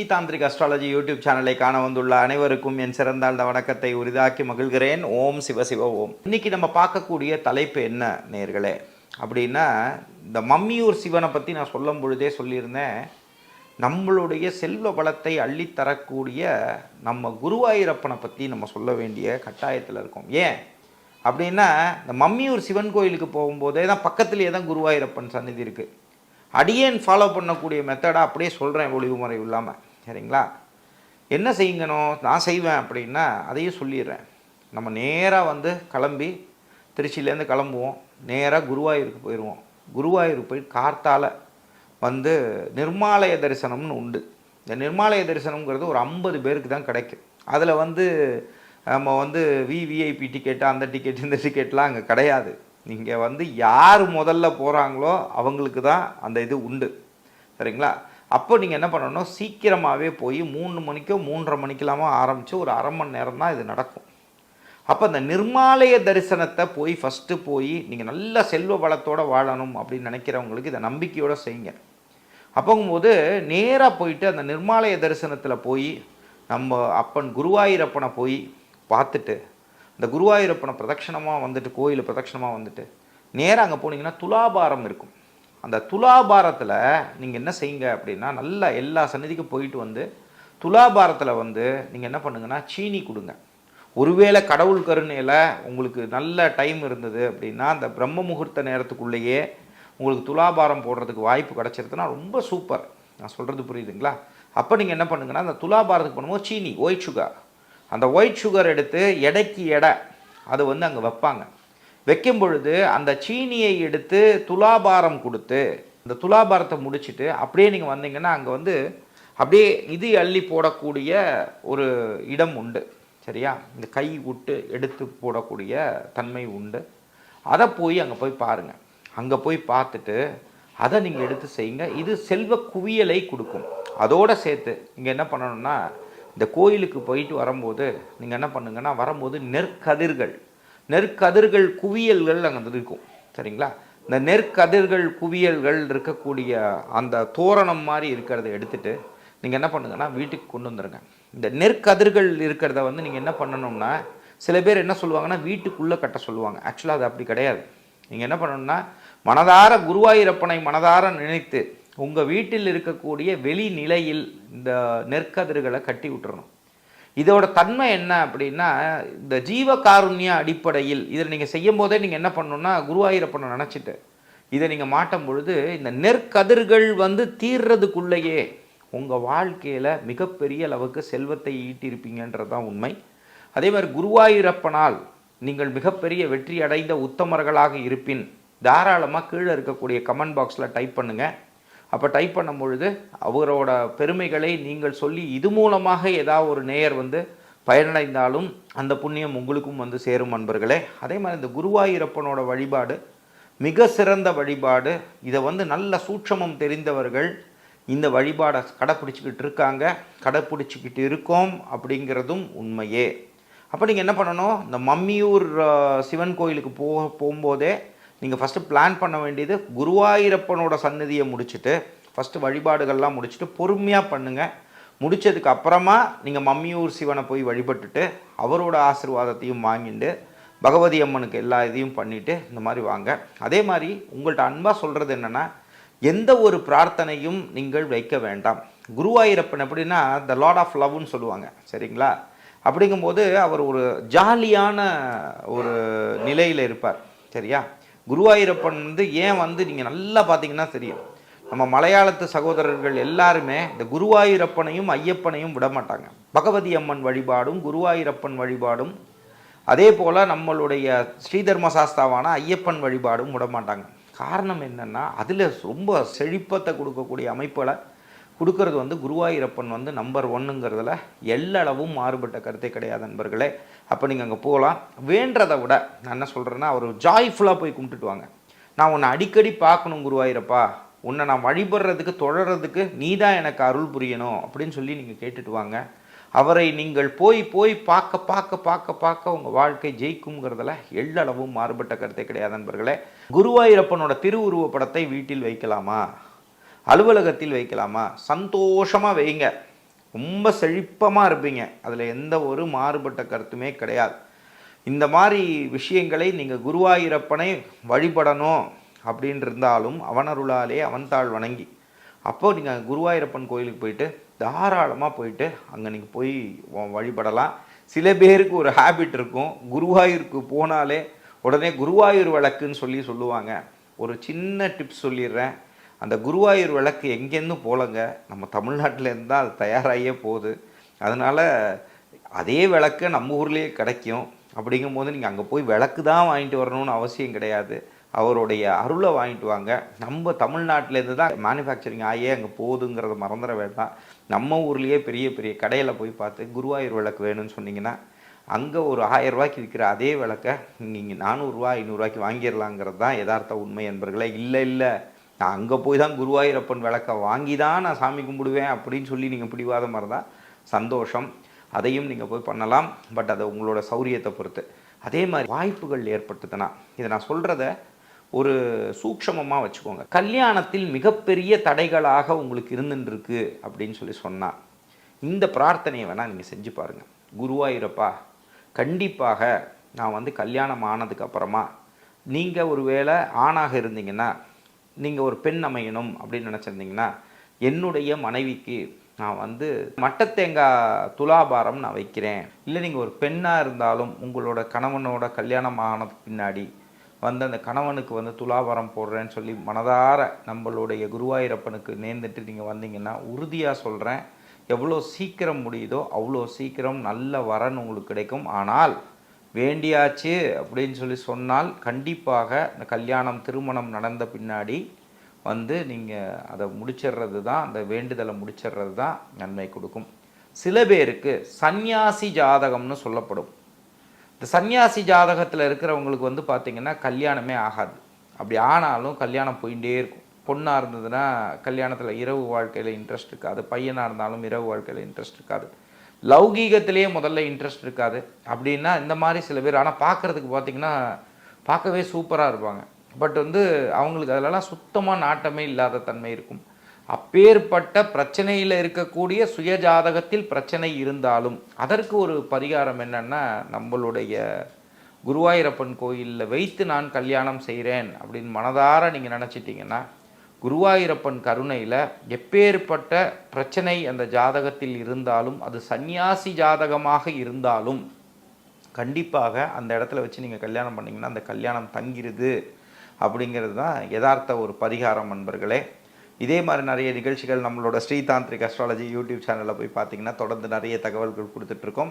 Shri tantric astrology YouTube சேனலை காண வந்துள்ள அனைவருக்கும் என் சிறந்தாழ்ந்த வணக்கத்தை உரிதாக்கி மகிழ்கிறேன். ஓம் சிவசிவ ஓம். இன்னைக்கு நம்ம பார்க்கக்கூடிய தலைப்பு என்ன நேர்களே? அப்படின்னா இந்த மம்மியூர் சிவனை பற்றி நான் சொல்லும் பொழுதே சொல்லியிருந்தேன். நம்மளுடைய செல்வ பலத்தை அள்ளித்தரக்கூடிய நம்ம குருவாயூரப்பனை பற்றி நம்ம சொல்ல வேண்டிய கட்டாயத்தில் இருக்கோம். ஏன்? அப்படின்னா இந்த மம்மியூர் சிவன் கோயிலுக்கு போகும்போதே தான் பக்கத்துலேயே தான் குருவாயூரப்பன் சந்நிதி இருக்குது அடியேன் ஃபாலோ பண்ணக்கூடிய மெத்தடாக அப்படியே சொல்கிறேன் ஒளிவு முறை இல்லாமல் சரிங்களா? என்ன செய்யுங்கணும் நான் செய்வேன் அப்படின்னா அதையும் சொல்லிடுறேன். நம்ம நேராக வந்து கிளம்பி திருச்சியிலேருந்து கிளம்புவோம். நேராக குருவாயூருக்கு போயிடுவோம். குருவாயூர் போய் கார்த்தால் வந்து நிர்மாலய தரிசனம்னு உண்டு. இந்த நிர்மாலய தரிசனம்ங்கிறது ஒரு ஐம்பது பேருக்கு தான் கிடைக்கும். அதில் வந்து நம்ம வந்து விவிஐபி டிக்கெட்டு அந்த டிக்கெட் இந்த டிக்கெட்லாம் அங்கே கிடையாது. நீங்கள் வந்து யார் முதல்ல போகிறாங்களோ அவங்களுக்கு தான் அந்த இது உண்டு. சரிங்களா? அப்போ நீங்கள் என்ன பண்ணணும்? சீக்கிரமாகவே போய் மூணு மணிக்கோ மூன்றரை மணிக்கெல்லாமோ ஆரம்பித்து ஒரு அரை மணி நேரம் தான் இது நடக்கும். அப்போ இந்த நிர்மாலய தரிசனத்தை போய் ஃபஸ்ட்டு போய் நீங்கள் நல்ல செல்வ வளத்தோடு வாழணும் அப்படின்னு நினைக்கிறவங்களுக்கு இதை நம்பிக்கையோடு செய்யுங்க. அப்போங்கும்போது நேராக போயிட்டு அந்த நிர்மாலய தரிசனத்தில் போய் நம்ம அப்பன் குருவாயூரப்பனை போய் பார்த்துட்டு இந்த குருவாயூரப்பனை பிரதட்சணமாக வந்துட்டு கோயில் பிரதட்சணமாக வந்துட்டு நேராக அங்கே போனீங்கன்னா துலாபாரம் இருக்கும். அந்த துலாபாரத்தில் நீங்கள் என்ன செய்யுங்க அப்படின்னா நல்லா எல்லா சந்நிதிக்கும் போயிட்டு வந்து துலாபாரத்தில் வந்து நீங்கள் என்ன பண்ணுங்கன்னா சீனி கொடுங்க. ஒருவேளை கடவுள் கருணையில் உங்களுக்கு நல்ல டைம் இருந்தது அப்படின்னா அந்த பிரம்ம முகூர்த்த நேரத்துக்குள்ளேயே உங்களுக்கு துலாபாரம் போடுறதுக்கு வாய்ப்பு கிடச்சிருதுன்னா ரொம்ப சூப்பர் நான் சொல்கிறது புரியுதுங்களா? அப்போ நீங்கள் என்ன பண்ணுங்கன்னா அந்த துலாபாரத்துக்கு பண்ணும்போது சீனி ஒயிட் சுகர் அந்த ஒயிட் சுகர் எடுத்து எடைக்கு எடை அது வந்து அங்கே வைப்பாங்க. வைக்கும் பொழுது அந்த சீனியை எடுத்து துலாபாரம் கொடுத்து அந்த துலாபாரத்தை முடிச்சுட்டு அப்படியே நீங்கள் வந்தீங்கன்னா அங்கே வந்து அப்படியே இது அள்ளி போடக்கூடிய ஒரு இடம் உண்டு சரியா? இந்த கை விட்டு எடுத்து போடக்கூடிய தன்மை உண்டு. அதை போய் அங்கே போய் பாருங்கள் அங்கே போய் பார்த்துட்டு அதை நீங்கள் எடுத்து செய்யுங்க. இது செல்வ குவியலை கொடுக்கும். அதோடு சேர்த்து நீங்கள் என்ன பண்ணணும்னா இந்த கோயிலுக்கு போயிட்டு வரும்போது நீங்கள் என்ன பண்ணுங்கன்னா வரும்போது நெற்கதிர்கள் நெற்கதிர்கள் குவியல்கள் அங்கே இருக்கும். சரிங்களா? இந்த நெற்கதிர்கள் குவியல்கள் இருக்கக்கூடிய அந்த தோரணம் மாதிரி இருக்கிறத எடுத்துட்டு நீங்கள் என்ன பண்ணுங்கன்னா வீட்டுக்கு கொண்டு வந்துடுங்க இந்த நெற்கதிர்கள் இருக்கிறத வந்து நீங்கள் என்ன பண்ணணும்னா சில பேர் என்ன சொல்லுவாங்கன்னா வீட்டுக்குள்ளே கட்ட சொல்லுவாங்க. ஆக்சுவலாக அது அப்படி கிடையாது. நீங்கள் என்ன பண்ணணும்னா மனதார குருவாயூரப்பனை மனதார நினைத்து உங்கள் வீட்டில் இருக்கக்கூடிய வெளிநிலையில் இந்த நெற்கதிர்களை கட்டி விட்டுறணும். இதோட தன்மை என்ன அப்படின்னா இந்த ஜீவகாருண்ய அடிப்படையில் இதில் நீங்கள் செய்யும் போதே நீங்கள் என்ன பண்ணணும்னா குருவாயூரப்பனை நினச்சிட்டு இதை நீங்கள் மாட்டும் பொழுது இந்த நெற்கதிர்கள் வந்து தீர்றதுக்குள்ளேயே உங்கள் வாழ்க்கையில் மிகப்பெரிய அளவுக்கு செல்வத்தை ஈட்டியிருப்பீங்கன்றது தான் உண்மை. அதே மாதிரி குருவாயூரப்பனால் நீங்கள் மிகப்பெரிய வெற்றி அடைந்த உத்தமர்களாக இருப்பின் தாராளமாக கீழே இருக்கக்கூடிய கமெண்ட் பாக்ஸில் டைப் பண்ணுங்கள் அப்போ டைப் பண்ணும் பொழுது அவரோட பெருமைகளை நீங்கள் சொல்லி இது மூலமாக ஏதாவது ஒரு நேயர் வந்து பயனடைந்தாலும் அந்த புண்ணியம் உங்களுக்கும் வந்து சேரும் அன்பர்களே. அதே மாதிரி இந்த குருவாயூரப்பனோட வழிபாடு மிக சிறந்த வழிபாடு இதை வந்து நல்ல சூட்சமம் தெரிந்தவர்கள் இந்த வழிபாடை கடைப்பிடிச்சிக்கிட்டு இருக்காங்க. கடைப்பிடிச்சிக்கிட்டு இருக்கோம் அப்படிங்கிறதும் உண்மையே. அப்போ நீங்கள் என்ன பண்ணணும்? இந்த மம்மியூர் சிவன் கோயிலுக்கு போக போகும்போதே நீங்கள் ஃபஸ்ட்டு பிளான் பண்ண வேண்டியது குருவாயூரப்பனோட சன்னதியை முடிச்சுட்டு ஃபஸ்ட்டு வழிபாடுகள்லாம் முடிச்சுட்டு பொறுமையாக பண்ணுங்கள் முடித்ததுக்கு அப்புறமா நீங்கள் மம்மியூர் சிவனை போய் வழிபட்டுட்டு அவரோட ஆசீர்வாதத்தையும் வாங்கிட்டு பகவதி அம்மனுக்கு எல்லா இதையும் பண்ணிவிட்டு இந்த மாதிரி வாங்க. அதே மாதிரி உங்கள்கிட்ட அன்பாக சொல்கிறது என்னென்னா எந்த ஒரு பிரார்த்தனையும் நீங்கள் வைக்க வேண்டாம். குருவாயூரப்பன் எப்படின்னா த லார்ட் ஆஃப் லவ்னு சொல்லுவாங்க. சரிங்களா? அப்படிங்கும்போது அவர் ஒரு ஜாலியான ஒரு நிலையில் இருப்பார். சரியா? குருவாயூரப்பன் வந்து ஏன் வந்து நீங்கள் நல்லா பார்த்தீங்கன்னா தெரியும். நம்ம மலையாளத்து சகோதரர்கள் எல்லாருமே இந்த குருவாயூரப்பனையும் ஐயப்பனையும் விட மாட்டாங்க. பகவதி அம்மன் வழிபாடும் குருவாயூரப்பன் வழிபாடும் அதே போல் நம்மளுடைய ஸ்ரீதர்ம சாஸ்தாவான ஐயப்பன் வழிபாடும் விட மாட்டாங்க. காரணம் என்னென்னா அதில் ரொம்ப செழிப்பத்தை கொடுக்கக்கூடிய அமைப்புகளை கொடுக்கறது வந்து குருவாயூரப்பன் வந்து நம்பர் ஒன்னுங்கிறதுல எல்லளவும் மாறுபட்ட கருத்தே கிடையாது நண்பர்களே. அப்போ நீங்கள் அங்கே போகலாம். வேண்டதை விட நான் என்ன சொல்கிறேன்னா அவர் ஜாய்ஃபுல்லாக போய் கும்பிட்டுட்டு வாங்க. நான் உன்னை அடிக்கடி பார்க்கணும் குருவாயூரப்பா. உன்னை நான் வழிபடுறதுக்கு தொடர்றதுக்கு நீ தான் எனக்கு அருள் புரியணும் அப்படின்னு சொல்லி நீங்கள் கேட்டுட்டு வாங்க. அவரை நீங்கள் போய் போய் பார்க்க பார்க்க பார்க்க பார்க்க உங்கள் வாழ்க்கை ஜெயிக்குங்கிறதுல எள்ளளவும் மாறுபட்ட கருத்தே கிடையாது நண்பர்களே. குருவாயூரப்பனோட திருவுருவ படத்தை வீட்டில் வைக்கலாமா? அலுவலகத்தில் வைக்கலாமா? சந்தோஷமாக வைங்க. ரொம்ப செழிப்பமாக இருப்பீங்க. அதில் எந்த ஒரு மாறுபட்ட கருத்துமே கிடையாது. இந்த மாதிரி விஷயங்களை நீங்கள் குருவாயிரப்பனை வழிபடணும் அப்படின்னு இருந்தாலும் அவனருளாலே அவன் தாழ் வணங்கி. அப்போது நீங்கள் குருவாயிரப்பன் கோயிலுக்கு போயிட்டு தாராளமாக போயிட்டு அங்கே நீங்கள் போய் வழிபடலாம். சில பேருக்கு ஒரு ஹேபிட் இருக்கும். குருவாயூருக்கு போனாலே உடனே குருவாயூர் விளக்குன்னு சொல்லி சொல்லுவாங்க. ஒரு சின்ன டிப்ஸ் சொல்லிடுறேன். அந்த குருவாயூர் விளக்கு எங்கேருந்து போலங்க? நம்ம தமிழ்நாட்டிலேருந்து தான் அது தயாராகியே போகுது. அதனால் அதே விளக்கு நம்ம ஊர்லேயே கிடைக்கும். அப்படிங்கும்போது நீங்கள் அங்கே போய் விளக்கு தான் வாங்கிட்டு வரணும்னு அவசியம் கிடையாது. அவருடைய அருளை வாங்கிட்டு வாங்க. நம்ம தமிழ்நாட்டிலேருந்து தான் மேனுஃபேக்சரிங் ஆகியே அங்கே போகுதுங்கிறத மறந்துட வேண்டாம். நம்ம ஊர்லேயே பெரிய பெரிய கடையில் போய் பார்த்து குருவாயூர் விளக்கு வேணும்னு சொன்னீங்கன்னா அங்கே ஒரு ஆயிரம் ரூபாய்க்கு விற்கிற அதே விளக்கை நீங்கள் நானூறுரூவா ஐநூறுரூவாய்க்கு வாங்கிடலாங்கிறது தான் யதார்த்த உண்மை என்பர்களே. இல்லை இல்லை. நான் அங்கே போய் தான் குருவாயூரப்பன் விளக்கை வாங்கி தான் நான் சாமி கும்பிடுவேன் அப்படின்னு சொல்லி நீங்கள் பிடிவாதமாக இருந்தால் சந்தோஷம். அதையும் நீங்கள் போய் பண்ணலாம். பட் அது உங்களோட சௌரியத்தை பொறுத்து. அதே மாதிரி வாய்ப்புகள் ஏற்பட்டுதுன்னா இதை நான் சொல்கிறத ஒரு சூக்ஷமமாக வச்சுக்கோங்க. கல்யாணத்தில் மிகப்பெரிய தடைகளாக உங்களுக்கு இருந்துருக்கு அப்படின்னு சொல்லி சொன்னால் இந்த பிரார்த்தனையை வேணால் நீங்கள் செஞ்சு பாருங்கள் குருவாயூரப்பா கண்டிப்பாக நான் வந்து கல்யாணம் ஆனதுக்கப்புறமா நீங்கள் ஒரு வேளை ஆணாக இருந்தீங்கன்னா நீங்கள் ஒரு பெண் அமையணும் அப்படின்னு நினச்சிருந்தீங்கன்னா என்னுடைய மனைவிக்கு நான் வந்து மட்டத்தேங்காய் துலாபாரம் நான் வைக்கிறேன். இல்லை நீங்கள் ஒரு பெண்ணாக இருந்தாலும் உங்களோட கணவனோட கல்யாணம் ஆன பின்னாடி வந்து அந்த கணவனுக்கு வந்து துலாபாரம் போடுறேன்னு சொல்லி மனதார நம்மளுடைய குருவாயூரப்பனுக்கு நேர்ந்துட்டு நீங்கள் வந்தீங்கன்னா உறுதியாக சொல்கிறேன் எவ்வளோ சீக்கிரம் முடியுதோ அவ்வளோ சீக்கிரம் நல்ல வரன் உங்களுக்கு கிடைக்கும். ஆனால் வேண்டியாச்சு அப்படின்னு சொல்லி சொன்னால் கண்டிப்பாக இந்த கல்யாணம் திருமணம் நடந்த பின்னாடி வந்து நீங்கள் அதை முடிச்சிடுறது தான் அந்த வேண்டுதலை முடிச்சிடுறது தான் நன்மை கொடுக்கும். சில பேருக்கு சந்நியாசி ஜாதகம்னு சொல்லப்படும். இந்த சன்னியாசி ஜாதகத்தில் இருக்கிறவங்களுக்கு வந்து பார்த்திங்கன்னா கல்யாணமே ஆகாது. அப்படி ஆனாலும் கல்யாணம் போயிட்டே இருக்கும். பொண்ணாக இருந்ததுன்னா கல்யாணத்தில் இரவு வாழ்க்கையில் இன்ட்ரெஸ்ட் இருக்காது. பையனாக இருந்தாலும் இரவு வாழ்க்கையில் இன்ட்ரெஸ்ட் இருக்காது. லௌகீகத்திலேயே முதல்ல இன்ட்ரெஸ்ட் இருக்காது. அப்படின்னா இந்த மாதிரி சில பேர் ஆனால் பார்க்குறதுக்கு பார்த்தீங்கன்னா பார்க்கவே சூப்பராக இருப்பாங்க. பட் வந்து அவங்களுக்கு அதிலலாம் சுத்தமாக நாட்டமே இல்லாத தன்மை இருக்கும். அப்பேற்பட்ட பிரச்சனையில் இருக்கக்கூடிய சுயஜாதகத்தில் பிரச்சனை இருந்தாலும் அதற்கு ஒரு பரிகாரம் என்னென்னா நம்மளுடைய குருவாயூரப்பன் கோயிலில் வைத்து நான் கல்யாணம் செய்கிறேன் அப்படின்னு மனதார நீங்கள் நினச்சிட்டிங்கன்னா குருவாயூரப்பன் கருணையில் எப்பேற்பட்ட பிரச்சனை அந்த ஜாதகத்தில் இருந்தாலும் அது சந்நியாசி ஜாதகமாக இருந்தாலும் கண்டிப்பாக அந்த இடத்துல வச்சு நீங்கள் கல்யாணம் பண்ணிங்கன்னா அந்த கல்யாணம் தங்கிருது அப்படிங்கிறது தான் யதார்த்த ஒரு பரிகாரம் நண்பர்களே. இதே மாதிரி நிறைய நிகழ்ச்சிகள் நம்மளோட ஸ்ரீதாந்திரிக் அஸ்ட்ராலஜி யூடியூப் சேனலில் போய் பார்த்தீங்கன்னா தொடர்ந்து நிறைய தகவல்கள் கொடுத்துட்ருக்கோம்